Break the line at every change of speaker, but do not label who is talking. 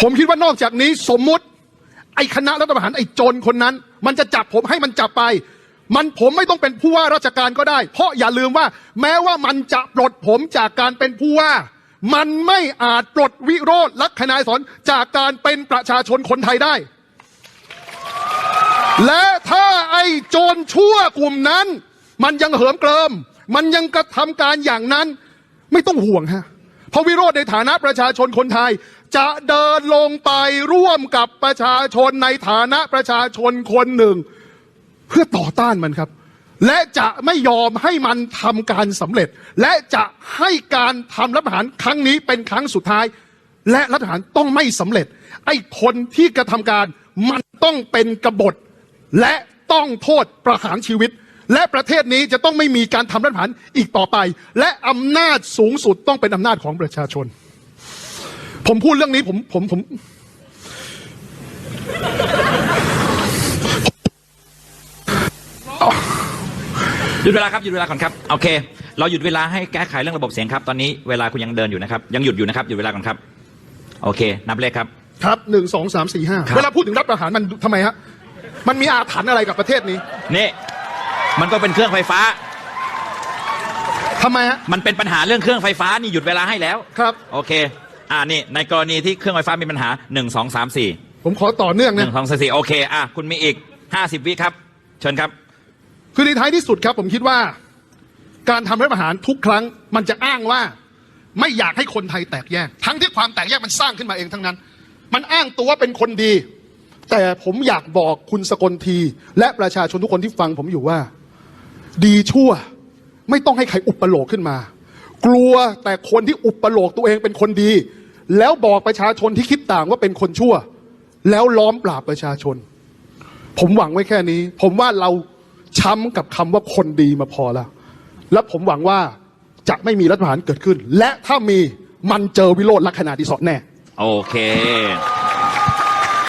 ผมคิดว่านอกจากนี้สมมุติ ไอ้คณะรัฐประหารไอ้โจรคนนั้น มันจะจับผมให้มันจับไป มันผมไม่ต้องเป็นผู้ว่าราชการก็ได้ เพราะอย่าลืมว่า แม้ว่ามันจะปลดผมจากการเป็นผู้ว่า มันไม่อาจปลดวิโรธลักษณะสอนจากการเป็นประชาชนคนไทยได้ และถ้าไอ้โจรชั่วกลุ่มนั้น มันยังเหิมเกริม มันยังกระทำการอย่างนั้น ไม่ต้องห่วงฮะ ราะวิโรธในฐานะประชาชนคนไทย จะเดินลงไปร่วมกับประชาชนในฐานะประชาชนคนหนึ่ง เพื่อต่อต้านมันครับ และจะไม่ยอมให้มันทำการสำเร็จ และจะให้การทำรัฐประหารครั้งนี้เป็นครั้งสุดท้าย และรัฐประหารต้องไม่สำเร็จ ไอ้คนที่กระทำการมันต้องเป็นกบฏและต้องโทษประหารชีวิต และประเทศนี้จะต้องไม่มีการทำรัฐประหารอีกต่อไป และอำนาจสูงสุดต้องเป็นอำนาจของประชาชน ผมพูดเรื่องนี้ผมผมผม
หยุดเวลาครับหยุดเวลาก่อนครับโอเค เราหยุดเวลาให้แก้ไขเรื่องระบบเสียงครับ ตอนนี้เวลาคุณยังเดินอยู่นะครับ ยังหยุดอยู่นะครับหยุดเวลาก่อนครับ โอเค นับเลขครับ
ครับหนึ่งสองสามสี่ห้า
ครับ
เวลาพูดถึงรัฐประหารมันทำไมฮะ มันมีอาถรรพ์อะไรกับประเทศนี้
นี่ มันก็เป็นเครื่องไฟฟ้า
ทำไมฮะ
มันเป็นปัญหาเรื่องเครื่องไฟฟ้านี่หยุดเวลาให้แล้ว
ครับ
โอเค อ่านี่ในกรณีที่เครื่องไฟฟ้ามีปัญหาหนึ่งสองสามสี่
ผมขอต่อเนื่อง
หนึ่
นะ
งสองสามสี่โอเค อะ คุณมีอีกห้าสิบวิครับ เชิญครับ
คือในท้ายที่สุดครับ ผมคิดว่า การทำรัฐประหารทุกครั้ง มันจะอ้างว่า ไม่อยากให้คนไทยแตกแยก ทั้งที่ความแตกแยกมันสร้างขึ้นมาเองทั้งนั้น มันอ้างตัวว่าเป็นคนดี แต่ผมอยากบอกคุณสกลที และประชาชนทุกคนที่ฟังผมอยู่ว่า ดีชั่ว ไม่ต้องให้ใครอุปโลกขึ้นมา กลัวแต่คนที่อุปโลกตัวเองเป็นคนดี แล้วบอกประชาชนที่คิดต่างว่าเป็นคนชั่ว แล้วล้อมปราบประชาชน ผมหวังไว้แค่นี้ ผมว่าเราช้ำกับคำว่าคนดีมาพอแล้ว และผมหวังว่าจะไม่มีรัฐประหารเกิดขึ้น และถ้ามีมันเจอวิโรธลักษณะที่สอนแน่
โอเค